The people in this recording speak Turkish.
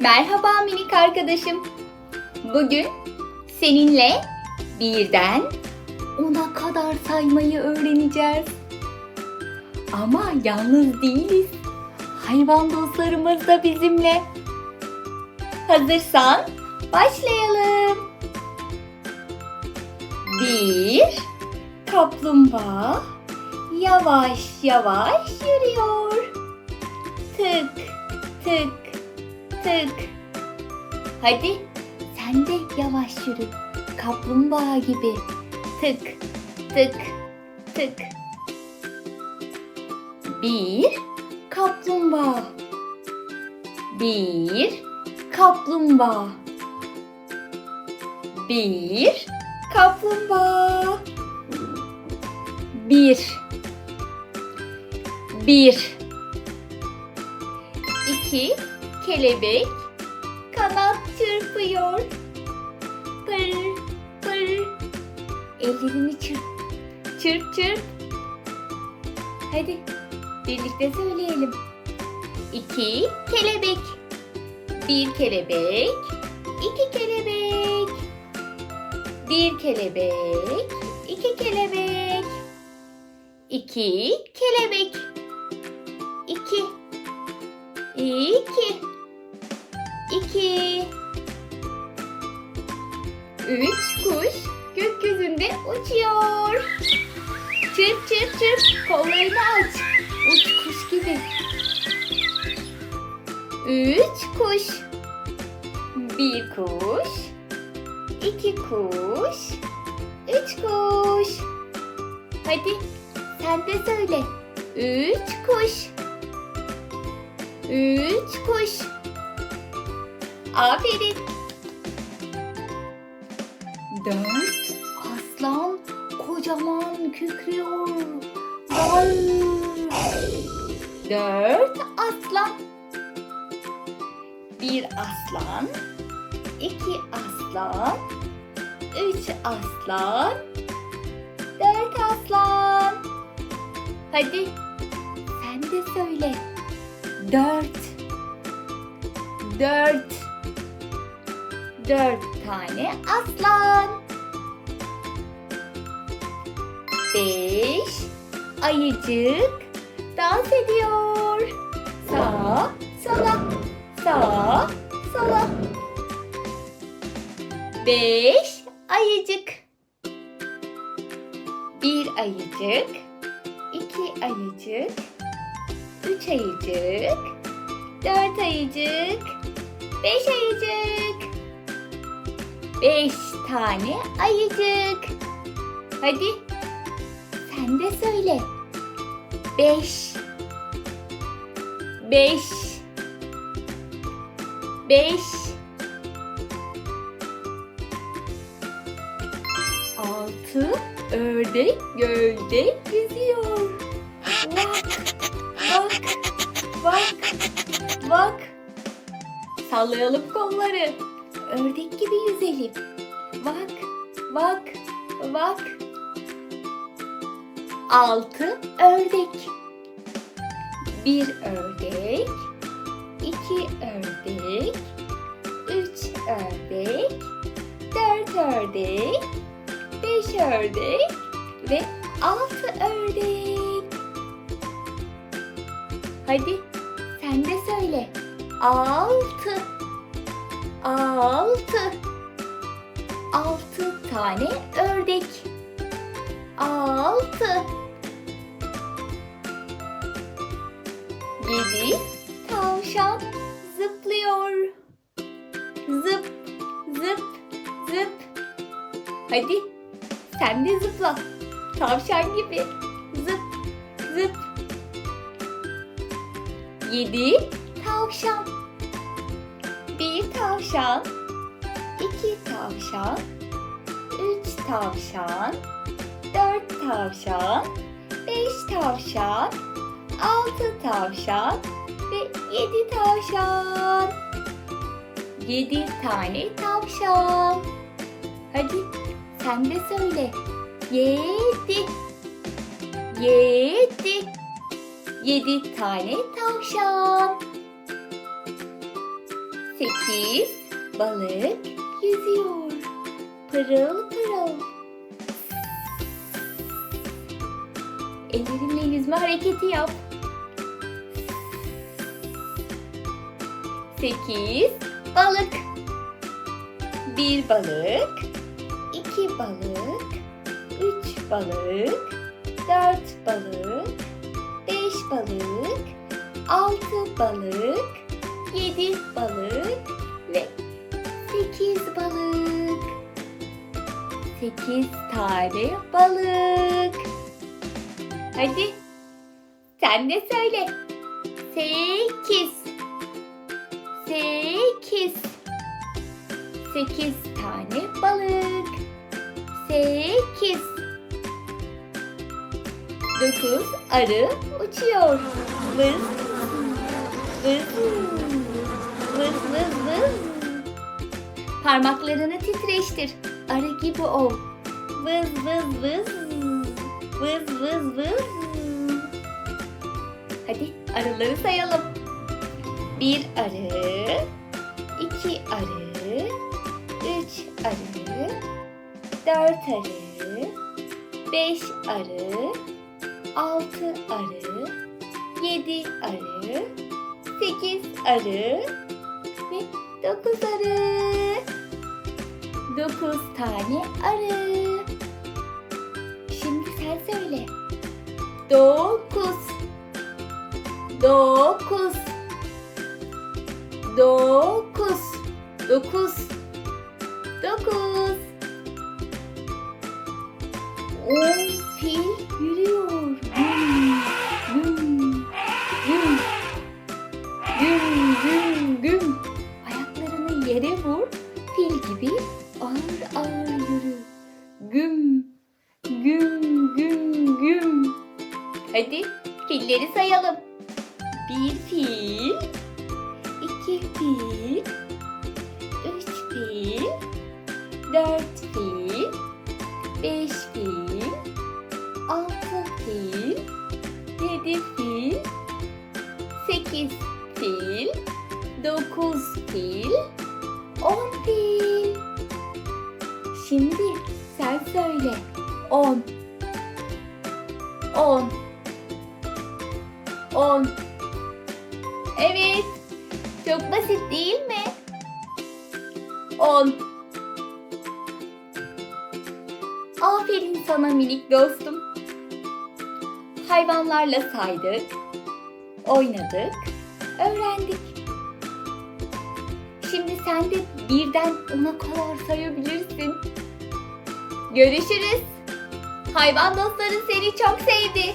Merhaba minik arkadaşım. Bugün seninle birden ona kadar saymayı öğreneceğiz. Ama yalnız değiliz. Hayvan dostlarımız da bizimle. Hazırsan başlayalım. Bir kaplumbağa yavaş yavaş yürüyor. Tık tık tık. Hadi sen de yavaş yürü. Kaplumbağa gibi. Tık tık tık. Bir kaplumbağa. Bir kaplumbağa. Bir kaplumbağa. Bir. Bir. İki kelebek kanat çırpıyor. Pır pır. Ellerini çırp. Çırp çırp. Hadi birlikte söyleyelim. İki kelebek. Bir kelebek. iki kelebek. Bir kelebek. iki kelebek. İki kelebek. İki. İki. İki. Üç kuş gökyüzünde uçuyor. Çırp çırp çırp kollarını aç. Uç kuş gibi. Üç kuş. Bir kuş. iki kuş. Üç kuş. Hadi sen de söyle. Üç kuş. Üç kuş. Aferin. Dört aslan kocaman kükrüyor. Var. Dört aslan. Bir aslan. iki aslan. Üç aslan. Dört aslan. Hadi sen de söyle. Dört. Dört. Dört tane aslan. Beş. Ayıcık dans ediyor. Sağa, sola, sağa, sola. Beş ayıcık. Bir ayıcık, iki ayıcık, üç ayıcık, dört ayıcık, beş ayıcık. Beş tane ayıcık. Hadi sen de söyle. Beş. Beş. Beş. Altı ördek gölde yüzüyor. Bak, bak, bak, bak. Sallayalım kolları. Ördek gibi yüzelim. Bak, bak, bak. Altı ördek. Bir ördek, iki ördek, üç ördek, dört ördek, beş ördek ve altı ördek. Hadi sen de söyle. Altı. Altı. Altı tane ördek. Altı. Yedi tavşan zıplıyor. Zıp, zıp, zıp. Hadi sen de zıpla. Tavşan gibi. Zıp, zıp. Yedi tavşan. Bir tavşan, iki tavşan, üç tavşan, dört tavşan, beş tavşan, altı tavşan ve yedi tavşan. Yedi tane tavşan. Hadi sen de söyle. Yedi. Yedi. Yedi tane tavşan. Sekiz balık yüzüyor. Pırıl pırıl. Ellerinle yüzme hareketi yap. Sekiz balık. Bir balık, iki balık, üç balık, dört balık, beş balık, altı balık, yedi balık ve sekiz balık. Sekiz tane balık. Hadi sen de söyle. Sekiz. Sekiz. Sekiz tane balık. Sekiz. Dokuz arı uçuyor. Vız. Vız. Vız vız. Parmaklarını titreştir. Arı gibi ol. Vız vız vız. Vız vız vız. Hadi arıları sayalım. Bir arı, iki arı, üç arı, dört arı, beş arı, altı arı, yedi arı, sekiz arı dokuz arı. Dokuz tane arı. Şimdi sen söyle. Dokuz. Dokuz. Dokuz. Dokuz. Dokuz. On fil yürüyor. Ağır. Güm, güm, güm, güm. Hadi filleri sayalım. Bir fil, iki fil, üç fil, dört fil, beş fil, altı fil, yedi fil, sekiz fil, dokuz fil, on fil. Şimdi sen söyle. On. On. On. Evet. Çok basit değil mi? On. Aferin sana minik dostum. Hayvanlarla saydık, oynadık, öğrendik. Şimdi sen de birden ona kadar sayabilirsin. Görüşürüz. Hayvan dostların seni çok sevdi.